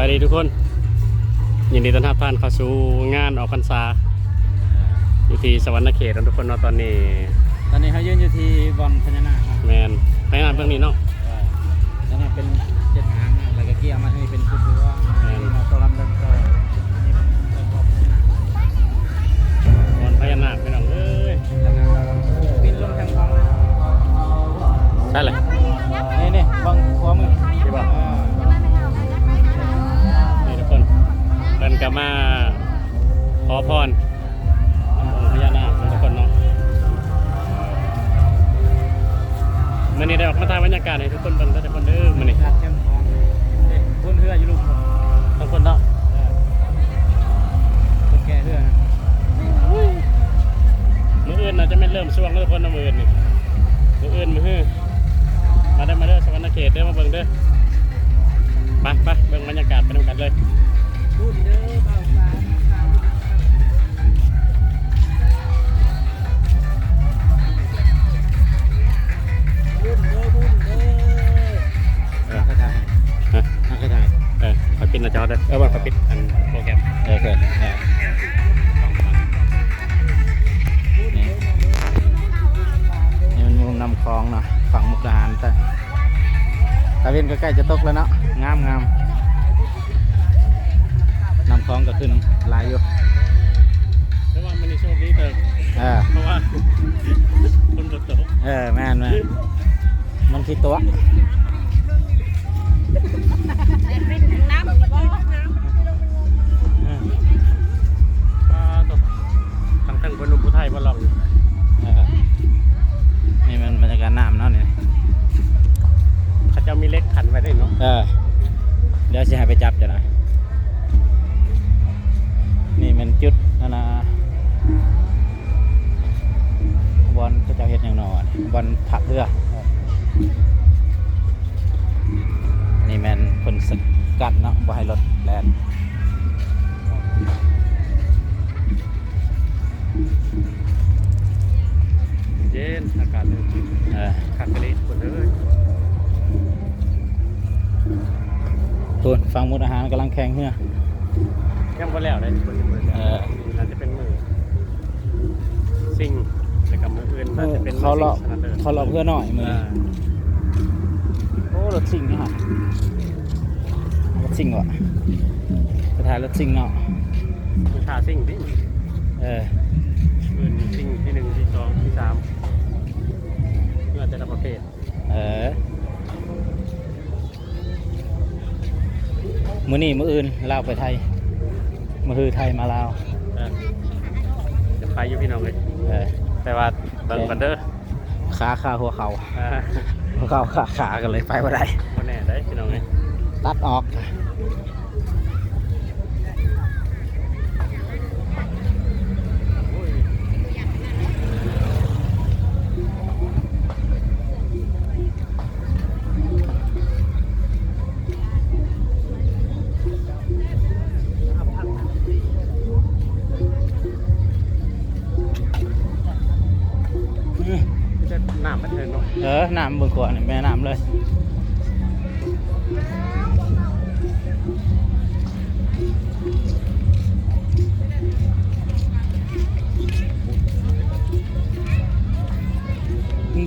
ายดีทุกคน ยินดีต้อนรับท่านเข้าสู่งานออกพรรษาอยู่ที่สวรรณเขตนะทุกคนเนาะตอนนี้ตอนนี้เขายืนอยู่ที่บอลพญานาคครับแมนไปงานเบื้องนี้เนาะตอนนี้เป็นเจ็ดหางนะแล้วก็เกียร์มาให้เป็นคือว่ามาตัวลำดังก็นี่เป็นบอลพญานาควันพญานาคพี่น้องเอ้ยแล้วก็บินลงทางคลองเลยใช่เลยนี่นี่บังขวามือที่บอก เดินกลับมาขอพรพญานาคทุกคนเนาะมื่อนี้ได้ออกมาถ่ายบรรยากาศให้ทุกคนเบิ่งทุกคนเด้อมื่นี้ลาดเข้มคลองนี่พุ่นเรืออยู่ลุมคนทุกคนเนาะคนแก่เรือนะมืออื่นน่าจะไม่เริ่มช่วงทุกคนนะมืออื่นนี่มืออื่นมือฮือมาได้มาเด้อสวรรณเขตเด้อมาเบิ่งเด้อไปไปเบิ่งบรรยากาศไปนำกันเลย พูดเด้อเบาฟ้าบุญเด้อบุญเด้อนักกระทายฮะนักระทายเออขอปิดน้าจอเด้อเออว่าปิดอันโปรแกรมโอเคเนี่ยนี่นี่มันมุมนำคลองเนาะฝั่งมุกดาหารแต่ตะเวนก็ใกล้จะตกแล้วเนาะ มันที่ตัวอืมอ่าตกทั้งทั้งคนหนุ่มผู้ไทยมาลองอยู่เออนี่มันบรรยากาศน้ำเนาะนี่เขาเจะมีเล็กขันไว้ได้เนาะเออเดี๋ยวสิให้ไปจับจะหน่อยนี่มันจุดอันนะบอลก็จะเห็ดอย่างหนอนบอลผักเรือ แข่งเหือยังก็แล้วได้คนมือเออน่าจะเป็นมือซิ่งแต่กับมืออื่นน่าจะเป็นมืเขาเลาะซิ่งสนัดเดินเขาเลาะเพื่อหน่อยมืออ่าโอ้รถซิ่งนี่ฮะรถซิ่งวะไปถ่ายรถซิ่งเนาะมือขาซิ่งดิเออมือซิ่งที่หนึ่งที่สองที่สามเมื่อแต่ละประเภทเออ มือนี่มืออื่นลาวไปไทยมือฮือไทยมาลาวเออจะไปอยู่พี่น้องเลยเออแต่ว่าเบิ่งกันเด้อขาขาหัวเขาอ่าหัวเขาขาขากันเลยไปว่าได้คนแน่ได้พี่น้องเลยตัดออก เถิงเนาะเออน้ำเบิ่งขวดนี่แม่น้ำเลย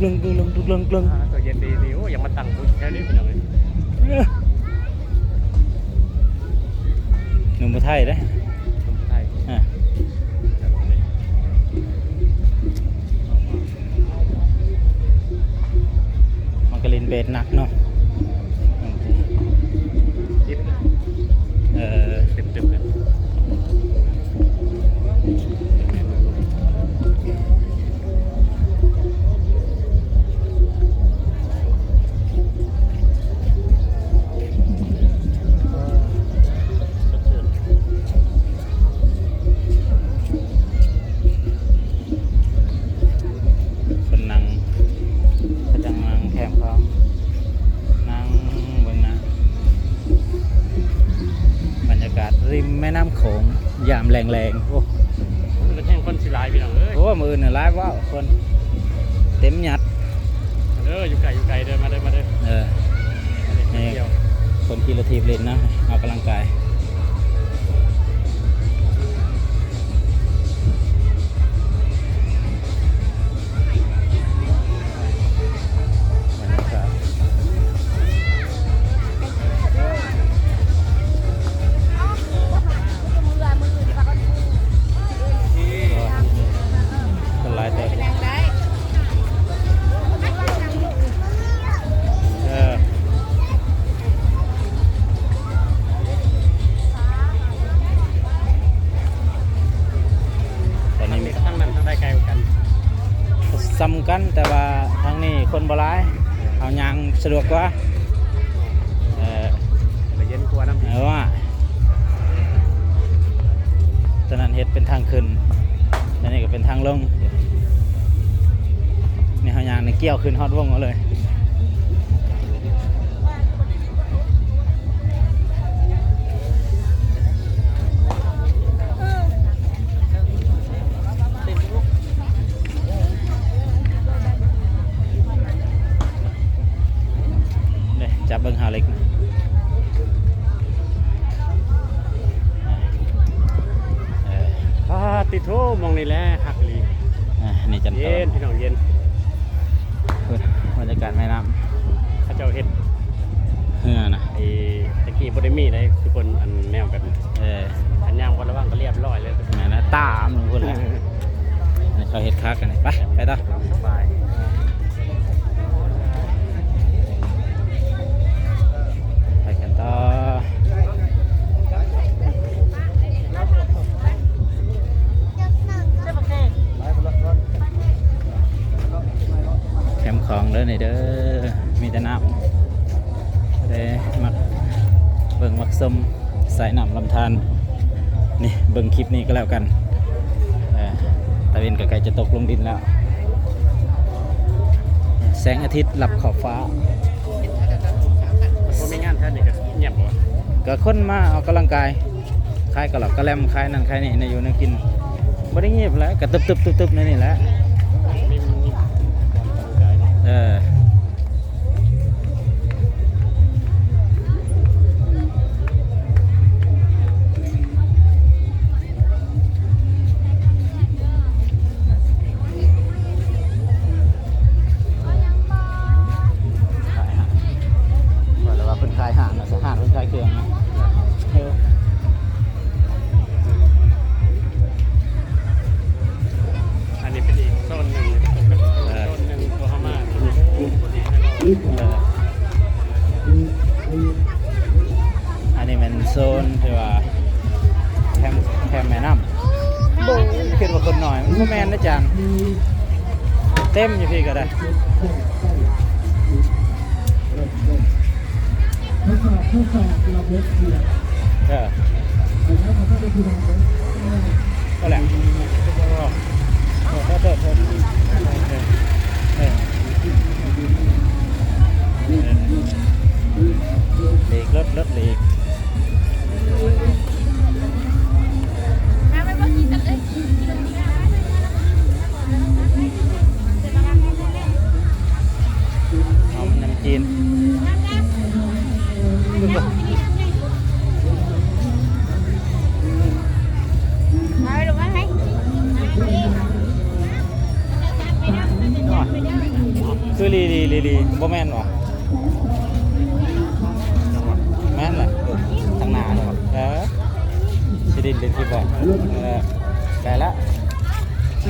กลึงกลึงกลึงกลึงกลึงกลึงอ่าตัวเย็นดีดีโอ้ยังมาตั้งบุญแค่นี้พี่น้องเลยหนุ่มไทยเด้ แรงๆโอ้มันก็แห้งคนสิหลายพี่น้องเอ้ยโหมือเนี่ยร้ายว่าวคนเต็มหยัดเด้ออยู่ไกลอยู่ไกลเด้อมาเด้อมาเด้อเออมาเด้อเที่ยวคนกีฬาทีบเล่นนะออกกำลังกาย เกี่ยวขึ้นฮอดวงเอาเลย น้เขาเจ้าเฮ็ดำเฮือนะไอ้ตะกี้บ่ได้มีได้ทุกคนอันแนวกันเอออันย่างวันระว่างก็เรียบร้อยเลยแม่นะตามลงคนละนี่เขาเฮ็ดคักกันนี่ไปไปต่อ สบาย องเด้อนี่เด้อมีแต่น้ำเด้มักเบิ่งมักสมสายน้ำลำธารนี่เบิ่งคลิปนี้ก็แล้วกันตะเวนก็ใกล้จะตกลงดินแล้ว แสงอาทิตย์หลับขอบฟ้าบ่มีงานแท้นี่ก็เงียบบ่วะก็คนมาออกกำลังกายคลายกระหลับกระแลมคลายนั่นคลายนี่ในอยู่ในกินบ่ได้เงียบแล้วกระตึบตึบตึบตึบนี่แหละ นโซนที่ว่าแคมแคมแม่น้ำโบคิดว่าคนหน่อยมันก็แมนนะจังเต็มอยู่พี่ก็ได้เออก็แหละโอ้โหโทษโทษโทษเออหลีกรถรถหลีก Thank you.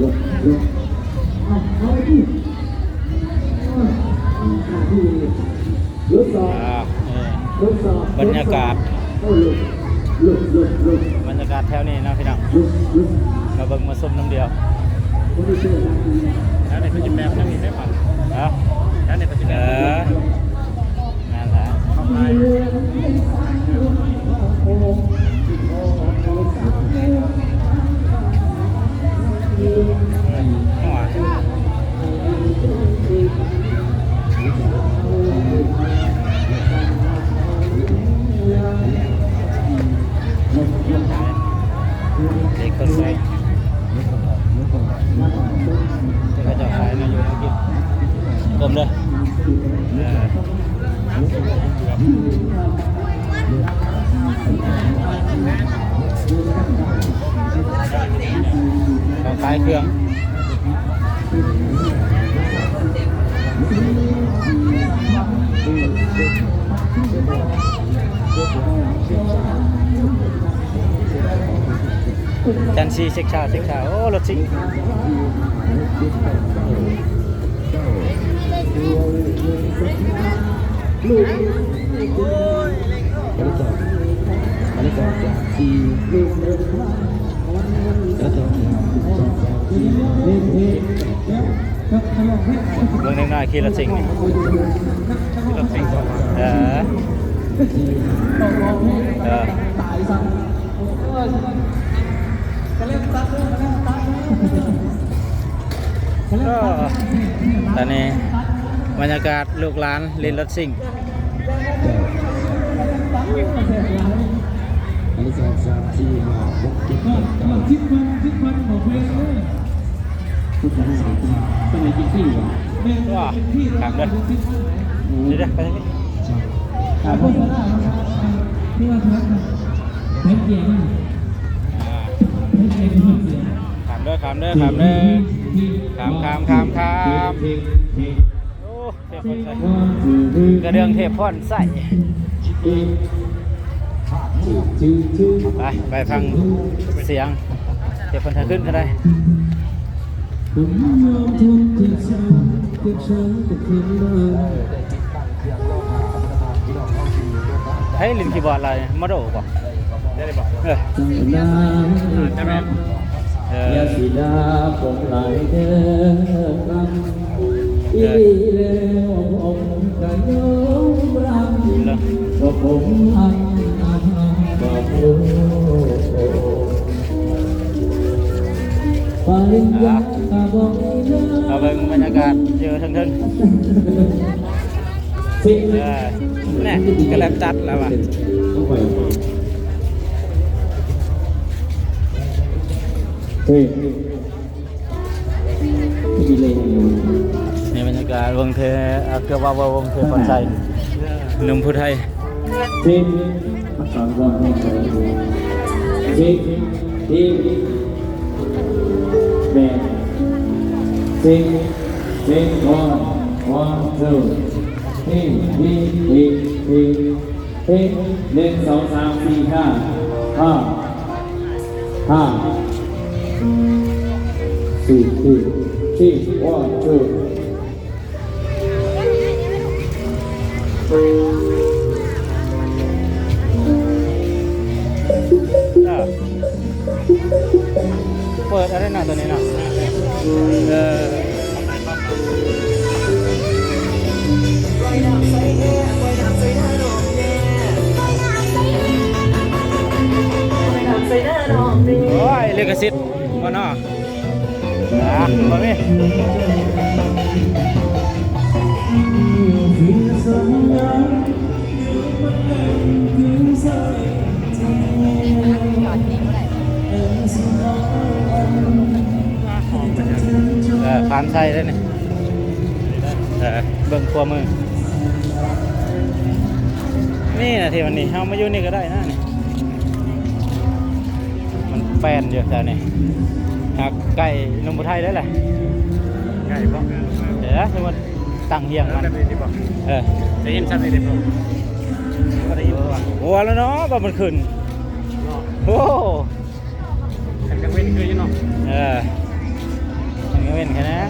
ยกยกเอาเอาไปที่อ่าที่รถสอบอ่าเออรถสอบบรรยากาศโอ้ลุกลุกลุกลุกบรรยากาศแถวนี้เนาะพี่น้องลุกลุกมาเบิ่งมาส้มน้ำเดียวคนที่เชื่อนะแล้วในปัจจุบันนั่นมีได้ป่ะเนาะแล้วในปัจจุเอบันอหั จันซีเช็คชาเช็คชาโอ้รถสิงเมืองน้อยๆขี่รสิงนี่รสิงเออเออ ก็ตอนนี้บรรยากาศลูกหลานเล่นรถซิ่งอันนี้สองสามสี่ห้าหกเจ็ดแปดเก้าสิบวันสิบวันของเพลงเลยพูดภาษาอังกฤษเป็นไงจิ๊กซี่วะว้าขับเลยเดี๋ยวไปทางนี้ถามาที่ว่าครับเพชรเกียร์ เพชรเกียร์มันเด้อขับเด้อขับเด้อขับขับขับขับโอ้เทพพ่นใส่กระเดืองเทพพ่นใส่ไปไปฟังเสียงเทพพ่นขึ้นก็ได้ผมยอมทุกที่ฉันที่ฉันจะคืนได้ให้ลินคีย์บอร์ดอะไรมาโดบ่ได้เลยบอกเออจัง นาใช่ไหมเออยาสีดาผมหลายเดินกันอีแล้วผมกันยอมรับแล้วว่าผมอันอาหารบอกรู้ปริญญาบอกไม่ได้เอาเบิ่งบรรยากาศเจอทั้งทั้งสิๆเออแน่ก็แล้วจัดแล้วว่ะ เฮ้ยมีเลยนี่บรรยากาศวงเทเอาเกือบว่าวงเทคนใส่หนุ่มผู้ไทยสิมาสอนวันให้เธอสิสิแม่สิสิวันวันเท่าเฮ้เฮ้เฮ้เฮ้เฮ้หนึ่งสองสามสี่ห้าห้าห้า สี่สี่สี่วันเท่าอะเปิดอะไรหน่ะตัวนี้เนาะเออโอ้ยลิขสิทธิ์ บ่เนาะอะบ่มีเออผ่านใช่ได้นี่เออเบิ่งครัวมือ นี่นะที่วันนี้เฮามาอยู่นี่ก็ได้นะนี่ มันแปลนอยู่แถวนี้หักไก่นมบุไทยได้แหละง่ายบอกเดี๋ยวนะสมมติตั้งเฮียงมันได้ที่บอกเออได้ยินชัดเลยเด็กบอกก็ได้ยินว่าโอ้แล้วเนาะบ่มันขึ้นโอ้ขันกันเว้นคือยังเนาะเออมันก็เป็นแค่นั้น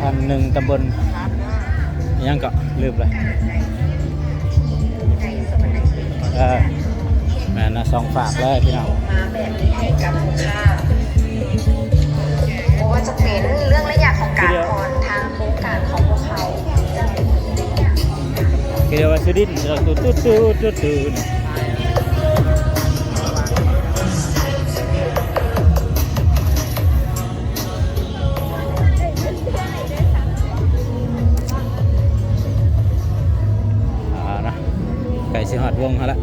อ่าอันนี้แมนผลิตภัณฑ์หนึ่งตำบลำบลยังก็ลืมเลยเออแม่นะสองฝากเลยพี่น้องมาแบบนี้ให้กับลูกค้าเพราะว่าจะเป็นเรื่องระยะของการผ่อนทางโครงการของพวกเขาเกี่ยวกับสุดินทร์เราตุ๊ดตุ๊ดตุ๊ดตุ๊ด วงเขาละ